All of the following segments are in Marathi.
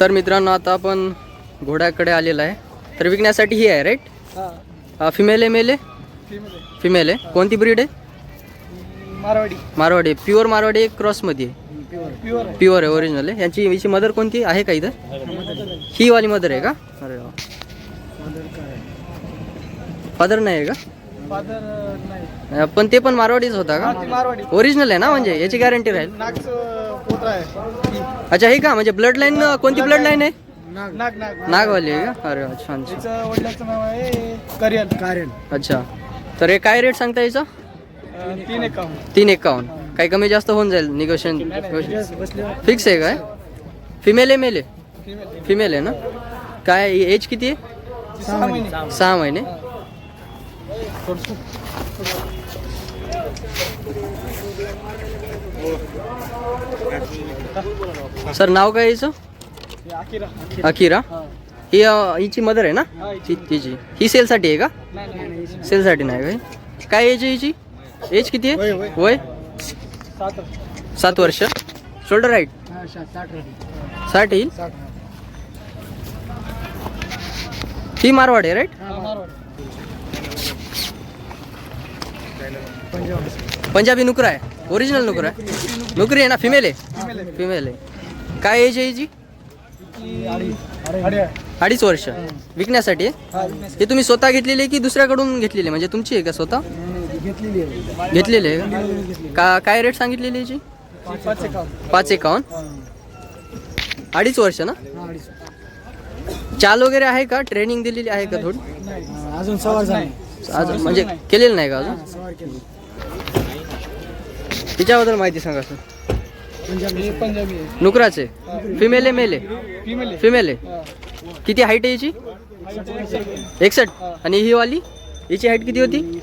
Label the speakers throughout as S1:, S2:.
S1: तर मित्रांनो आता आपण घोड्याकडे आलेला आहे. तर विकण्यासाठी ही आहे राईट
S2: हा.
S1: फिमेल आहे मेल आहे. फिमेल आहे. कोणती ब्रीड आहे?
S2: मारवाडी.
S1: मारवाडी. प्युअर मारवाडी क्रॉसमध्ये आहे?
S2: प्युअर आहे.
S1: ओरिजिनल आहे यांची हिची मदर कोणती? आहे का इथं? ही वाली मदर आहे का? अरे वा. फादर नाही आहे का? पण ते पण मारवाडीच होता का?
S2: मारवाडी
S1: ओरिजिनल आहे ना म्हणजे? याची गॅरंटी राहील. अच्छा हे का? म्हणजे ब्लड लाईन कोणती ब्लड लाईन आहे?
S2: नाग नाग नाग.
S1: नागवाली आहे का? अरे
S2: तिचं वडिलाचं नाव आहे करियन करियन
S1: अच्छा. तर हे काय रेट सांगता याचा
S2: तीन एकावन्न.
S1: तीन एकावन्न. काही कमी जास्त होऊन जाईल निगोशिएशन फिक्स आहे काय? फिमेल आहे मेल आहे?
S2: फिमेल
S1: फिमेल आहे ना? काय एज किती आहे?
S2: सहा महिने.
S1: सहा महिने. सर नाव काय याचं?
S2: अकिरा हा.
S1: हिची मदर आहे ना?
S2: हा, हिची
S1: तिची. ही सेलसाठी आहे का? सेलसाठी नाही काय काय एज आहे हिची? एज किती आहे?
S2: वय. सात.
S1: वर्ष. शोल्डर राईट
S2: साठ
S1: येईल? ही मारवाड आहे राईट
S2: हा, मारवाडी. पंजाब
S1: पंजाबी नुकरा आहे. ओरिजिनल नुकरा आहे नुकरी आहे ना फिमेल आहे
S2: फिमेल आहे
S1: काय एज आहे
S2: आहे.
S1: अडीच वर्ष विकण्यासाठी?
S2: हा,
S1: तुम्ही स्वतः घेतलेली आहे की दुसऱ्याकडून घेतलेली आहे? म्हणजे तुमची आहे का स्वतः
S2: घेतलेली आहे
S1: का? काय रेट सांगितलेली याची
S2: पाच एकावन्न.
S1: अडीच वर्ष ना. चाल वगैरे आहे का ट्रेनिंग दिलेली आहे का थोडी.
S2: अजून सवार
S1: म्हणजे केलेलं नाही का अजून तिच्याबद्दल माहिती सांगा सर.
S2: पंजाबी पंजाबी आहे.
S1: नुकराचे. फिमेल आहे मेल आहे?
S2: फिमेल आहे.
S1: फिमेल आहे?
S2: हा.
S1: किती हाईट आहे याची?
S2: साठ.
S1: एकसष्ट आणि ही वाली? हिची हाईट किती होती?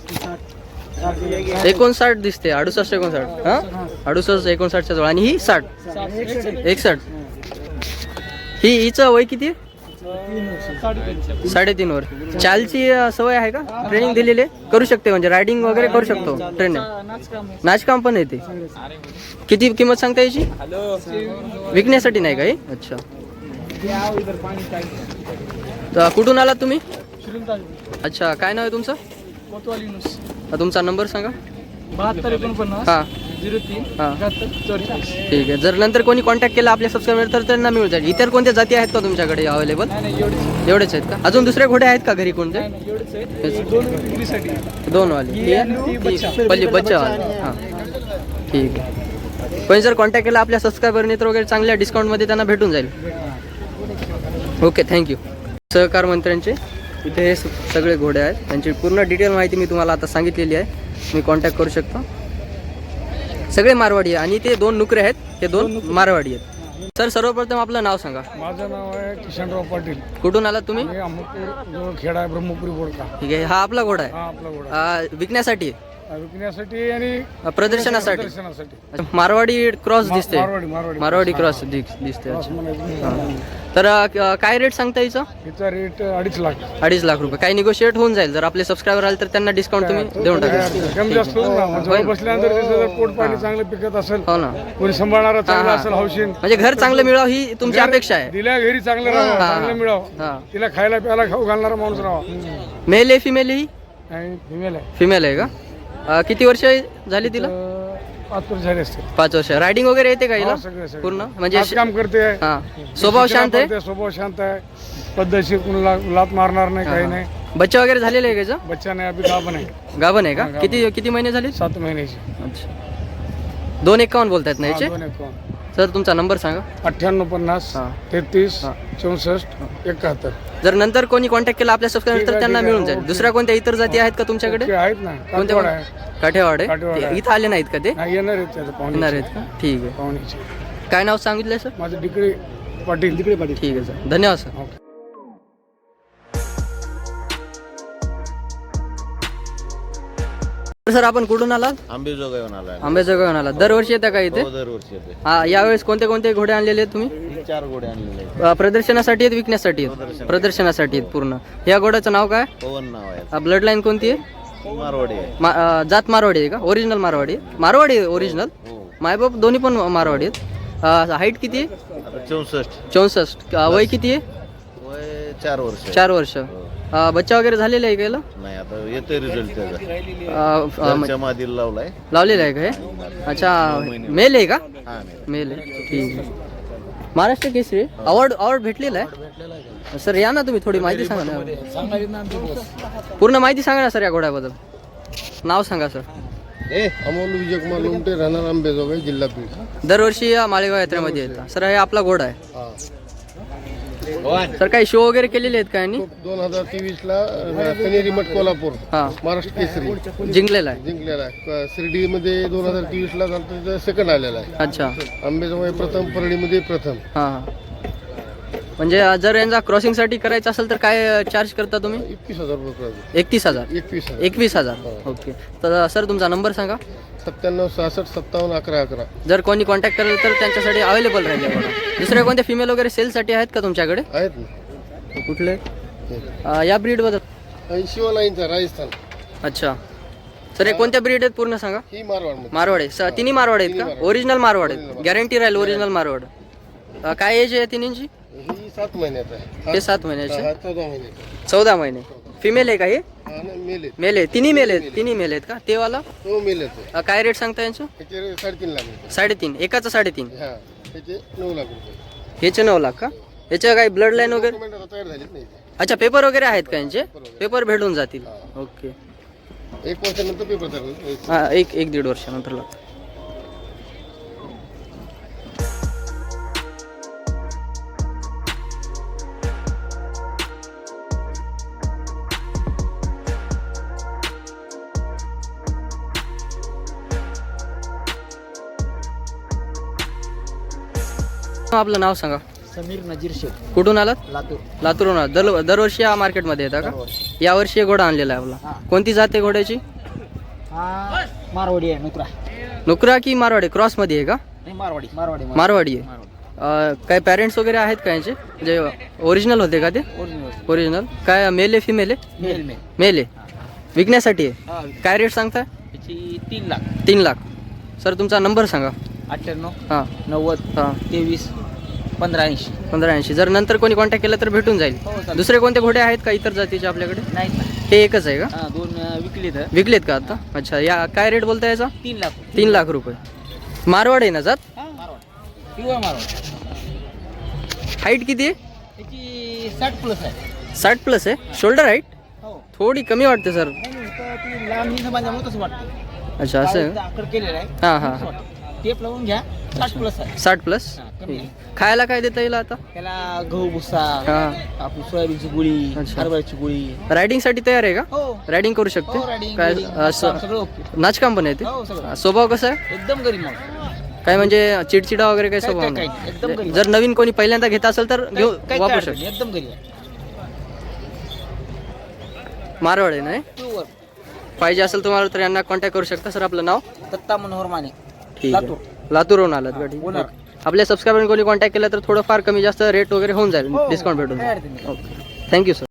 S1: एकोणसाठ दिसते. अडुसष्ट एकोणसाठ. हा? अडुसष्ट एकोणसाठच्या जवळ. आणि ही साठ.
S2: साठ.
S1: एकसष्ट ही हिचं वय किती आहे?
S2: साडेतीन.
S1: वर चालची सवय आहे का? ट्रेनिंग दिलेली करू शकते म्हणजे रायडिंग वगैरे करू शकतो ट्रेनिंग
S2: नाचकाम
S1: पण येते. किती किंमत सांगता याची विकण्यासाठी नाही का हे? अच्छा. तर कुठून आलात तुम्ही. अच्छा काय नाव आहे तुमचं? तुमचा नंबर सांगा.
S2: बहात्तर एकोणपन्नास
S1: हां.
S2: झिरो तीन
S1: हा.
S2: एकाहत्तर चौवेचाळीस.
S1: ठीक आहे. जर नंतर कोणी कॉन्टॅक्ट केला आपल्या सबस्क्रायबर तर त्यांना मिळून जाईल. इतर कोणत्या जाती आहेत का तुमच्याकडे अवेलेबल
S2: नाही नाही एवढेच
S1: एवढेच आहेत का? अजून दुसरे घोडे आहेत का घरी कोणते
S2: नाही नाही एवढेच आहे दोन विक्रीसाठी
S1: दोन वाले.
S2: ही आणि ती
S1: आहे?
S2: बच्चा.
S1: पल्ली बच्चा हां. ठीक आहे. पण जर कॉन्टॅक्ट केला आपल्या सबस्क्रायबरने तर वगैरे चांगल्या डिस्काउंटमध्ये त्यांना भेटून जाईल. ओके थँक्यू सहकार मंत्र्यांचे इथे हे स- सगळे घोडे आहेत. त्यांची पूर्ण डिटेल माहिती मी तुम्हाला आता सांगितलेली आहे. तुम्ही कॉन्टॅक्ट करू शकता. सगळे मारवाडी आहे. आणि ते दोन नुकरे आहेत. हे दोन मारवाडी आहेत. सर सर्वप्रथम आपलं नाव सांगा.
S2: माझं नाव आहे किशनराव पाटील.
S1: कुठून आलात तुम्ही?
S2: मी खेडा ब्रह्मपुरी बोडका.
S1: ठीक आहे. हा आपला घोडा आहे.
S2: हा
S1: विकण्यासाठी?
S2: विकण्यासाठी आणि
S1: प्रदर्शनासाठी.
S2: प्रदर्शनासाठी.
S1: मारवाडी क्रॉस
S2: मा-
S1: दिसते
S2: मारवाडी मारवाडी
S1: मारवाडी क्रॉस. दिस- दिसते
S2: क्रॉस
S1: अच्छा.
S2: म्हणायचं.
S1: हां. तर अ, काय रेट सांगता याचा
S2: हिचा रेट अडीच लाख.
S1: अडीच लाख रुपये. काही निगोशिएट होऊन जाईल. जर आपले सबस्क्रायबर आले तर त्यांना डिस्काउंट तुम्ही देऊन टाका.
S2: कमी जास्त होईल ना
S1: होईल.
S2: बसल्यानंतर त्याचं जर पोट पाणी चांगलं पिकत असेल
S1: हो ना.
S2: कोणी सांभाळणारा चांगला
S1: हा.
S2: असेल हौशीन.
S1: म्हणजे घर चांगलं मिळावं ही तुमची अपेक्षा आहे.
S2: दिल्या घरी चांगलं राहावं
S1: हा.
S2: चांगलं मिळावं.
S1: हा.
S2: तिला खायला प्यायला खाऊ घालणारा माणूस राहावा.
S1: मेल आहे फिमेल ही?
S2: आणि फिमेल आहे.
S1: फिमेल आहे का? अ, किती वर्ष झाली तिला?
S2: तर पाच वर्ष झाले असते
S1: पाच वर्ष. रायडिंग वगैरे येते का हिला?
S2: हो, सगळं.
S1: पूर्ण? म्हणजे
S2: काम करते.
S1: हा. स्वभाव शांत आहे?
S2: स्वभाव शांत आहे. पद्धतशीर कुणाला लात मारणार नाही काही नाही.
S1: बच्चा वगैरे झालेलं आहे का?
S2: बच्चा नाही अभि गाभण आहे.
S1: गाभण आहे का?
S2: हा, गाभण.
S1: किती किती महिने झाले
S2: सात महिन्याची.
S1: अच्छा. दोन एकावन्न बोलतायत ना याचे?
S2: हा, दोन.
S1: सर तुमचा नंबर सांगा.
S2: अठ्ठ्याण्णव पन्नास
S1: हा.
S2: तेहतीस
S1: हा.
S2: चौसष्ट एकाहत्तर.
S1: जर नंतर कोणी कॉन्टॅक्ट केला आपल्या सबस्क्राईबर तर त्यांना. मिळून जाईल. दुसऱ्या कोणत्या इतर जाती आहेत का तुमच्याकडे?
S2: आहेत ना.
S1: कोणत्या
S2: काठवाड आहे.
S1: काठेवाड
S2: काठेवाड
S1: आहे. इथं आले नाहीत का ते?
S2: नाही येणार आहेत त्याचं
S1: येणार का? ठीक आहे. काय नाव सांगितलंय सर?
S2: माझं डिकडे पाटील. तिकडे पाटील.
S1: ठीक आहे सर. धन्यवाद सर.
S2: ओके.
S1: सर आपण कुठून आलात?
S3: आंबेजोगाईहून आलाय.
S1: आंबेजोगाईहून आलात. दरवर्षी येता का इथे?
S3: हो दरवर्षी येते.
S1: हा यावेळेस कोणते कोणते घोडे आणलेले आहेत तुम्ही?
S3: ही चार गोडे आणलेले आहेत.
S1: अ, प्रदर्शनासाठी आहेत विकण्यासाठी आहेत? प्रदर्शनासाठी. आहेत पूर्ण. या घोड्याचं नाव काय?
S3: पवन नाव आहे.
S1: ब्लड लाईन कोणती आहे?
S3: मारवाडी आहे.
S1: मा- अ, जात मारवाडी आहे का? ओरिजिनल मारवाडी आहे? मारवाडी ओरिजिनल
S3: हो
S1: मायबाप दोन्ही पण मारवाडी आहेत. हाईट किती आहे?
S3: आता चौसष्ट.
S1: चौसष्ट. अ, वय किती आहे?
S3: वय चार वर्ष
S1: चार वर्ष.
S3: हो.
S1: अ, बच्चा वगैरे झालेला आहे का याला?
S3: नाही आता येतोय रिझल्ट त्याचा.
S1: अ, अ,
S3: घरच्या मादीला लावलाय.
S1: लावलेला आहे का हे? अच्छा मेल आहे का?
S3: हा नाही
S1: मेल आहे. ठीक आहे. महाराष्ट्र केसरी अवॉर्ड अवॉर्ड भेटलेला आहे? सर या ना तुम्ही थोडी माहिती सांगा. ना पूर्ण माहिती सांगा ना सर या घोड्याबद्दल. नाव सांगा सर.
S4: अमोल विजयकुमार लोमटे राहणार आंबेजोगाई जिल्हा बीड.
S1: दरवर्षी या माळेगाव यात्रेमध्ये येतात सर हे आपला घोडा आहे. सर काही शो वगैरे केलेले आहेत का यांनी?
S4: दोन हजार तेवीस ला कनेरी मठ कोल्हापूर
S1: हां.
S4: महाराष्ट्र केसरी.
S1: जिंकलेला आहे.
S4: जिंकलेला आहे. शिर्डी मध्ये दोन हजार तेवीस ला झालं सेकंड आलेला आहे.
S1: अच्छा.
S4: आंबेजोगाई प्रथम परळीमध्ये प्रथम.
S1: हां हां. म्हणजे जर यांचा क्रॉसिंगसाठी करायचं असेल तर काय चार्ज करता तुम्ही?
S4: एकवीस हजार रुपये
S1: एकतीस हजार?
S4: एकवीस हजार.
S1: एकवीस हजार. ओके. तर सर तुमचा नंबर सांगा.
S4: सत्त्याण्णव सहासष्ट सत्तावन्न अकरा अकरा.
S1: जर कोणी कॉन्टॅक्ट करेल तर त्यांच्यासाठी अवेलेबल राहील. दुसऱ्या कोणत्या फिमेल वगैरे सेलसाठी आहेत का तुमच्याकडे?
S4: आहेत ना.
S1: कुठले? अ, या ब्रीडबद्दल
S4: ऐंशी वा लाईनचा राजस्थान.
S1: अच्छा. सर हे कोणत्या ब्रीड आहेत पूर्ण सांगा?
S4: ही मारवाड
S1: मारवाड. आहे स- तिन्ही मारवाड आहेत का? ओरिजिनल मारवाड आहेत. गॅरंटी राहील ओरिजिनल मारवाड. अ, काय एज आहे तिन्हींची?
S4: ही सात महिन्यात आहे.
S1: हे सात महिन्याचे?
S4: हा चौदा
S1: महिने. फिमेल आहे का हे?
S4: हा ना मेले
S1: मेल आहे तिन्ही मेल आहेत. तिन्ही मेल आहेत का? ते वाला
S4: तो मेलेच आहे
S1: अ, काय रेट सांगता यांचं?
S4: त्याचे साडेतीन लाख रुपये.
S1: साडेतीन. एकाचं साडेतीन.
S4: हा त्याचे नऊ लाख रुपये.
S1: ह्याचे नऊ लाख का? याच्या काही ब्लड लाईन वगैरे?
S4: डॉक्युमेंट आता तयार झालीच नाही
S1: अच्छा पेपर वगैरे आहेत का यांचे? पेपर भेटून जातील. ओके
S4: एक वर्षानंतर पेपर तयार होईल.
S1: हा एक एक दीड वर्षानंतर लागतं आपलं नाव सांगा?
S5: समीर नजीर शेख.
S1: कुठून आलात?
S5: लातूर.
S1: लातूरून आलात. दर दरवर्षी या मार्केटमध्ये येतात का? यावर्षी एक घोडा आणलेला आहे आपला. कोणती जाते घोड्याची?
S5: हा मारवाडी आहे नुकरा.
S1: नुकरा की मारवाडी? क्रॉसमध्ये आहे का?
S5: नाही मारवाडी. मारवाडी
S1: मारवाडी. आहे. अं, काय पॅरेंट्स वगैरे आहेत का यांचे? म्हणजे ओरिजिनल होते का ते?
S5: ओरिजिनल
S1: ओरिजिनल काय मेल आहे फिमेल आहे?
S5: मेल मेल
S1: मेल आहे. विकण्यासाठी आहे. काय रेट सांगताय?
S5: त्याची तीन लाख.
S1: तीन लाख. सर तुमचा नंबर सांगा.
S5: अठ्ठ्याण्णव
S1: हां.
S5: नव्वद
S1: हां.
S5: तेवीस पंधरा ऐंशी
S1: पंधरा ऐंशी जर नंतर कोणी कॉन्टॅक्ट केला तर भेटून जाईल.
S5: हो चालेल.
S1: दुसरे कोणते घोडे आहेत का इतर जातीचे आपल्याकडे?
S5: नाही ना.
S1: हे एकच आहे का?
S5: हा दोन अं, विकले तर
S1: विकलेत का आता? अच्छा या काय रेट बोलता याचा?
S5: तीन लाख
S1: तीन लाख रुपये. मारवाड आहे ना जात?
S5: हा मारवाड.
S1: हाईट किती आहे?
S5: त्याची साठ प्लस आहे.
S1: साठ प्लस आहे? शोल्डर हाईट
S5: हो.
S1: थोडी कमी वाटते सर
S5: नाही, नाही, तर ती लहान मी माझ्यामुळे तसं वाटतं.
S1: अच्छा असं आहे?
S5: आकड केलेलं आहे.
S1: हां हां.
S5: तसं वाटतं. टेप लावून घ्या. साठ प्लस आहे.
S1: साठ प्लस
S5: हा, कमी आहे.
S1: खायला काय देता येईल आता?
S5: त्याला गहू भुसा
S1: हां.
S5: आपली सोयाबीनची गुळी
S1: अच्छा.
S5: हरभऱ्याची गुळी.
S1: रायडिंगसाठी तयार आहे का?
S5: हो.
S1: रायडिंग करू
S5: हो
S1: शकते
S5: रायडिंग
S1: काय
S5: बिडिंग,
S1: असं
S5: काम सगळं ओके.
S1: नाचकाम पण येते
S5: हो सगळं.
S1: स्वभाव कसा आहे?
S5: एकदम गरीब माणूस.
S1: काय म्हणजे चिडचिडा वगैरे काही
S5: काय-
S1: स्वभाव
S5: काय- काय- एकदम
S1: नाही
S5: गरीब.
S1: जर नवीन कोणी पहिल्यांदा घेत असेल तर घेऊ वापरू
S5: अडचण
S1: शकतो.
S5: एकदम गरीब आहे.
S1: मारवाड आहे नाही पाहिजे असेल तुम्हाला तर यांना कॉन्टॅक्ट करू शकता. सर आपलं नाव?
S5: दत्ता मनोहर माने.
S1: ठीक
S5: लातूर.
S1: आहे लातूरहून आलात का? ठीक
S5: होणार.
S1: आपल्या सबस्क्रायबर कोणी कॉन्टॅक्ट केला तर थोडं फार कमी जास्त रेट वगैरे होऊन जाईल.
S5: हो,
S1: डिस्काउंट भेटून
S5: अडचण नाही.
S1: Okay thank you sir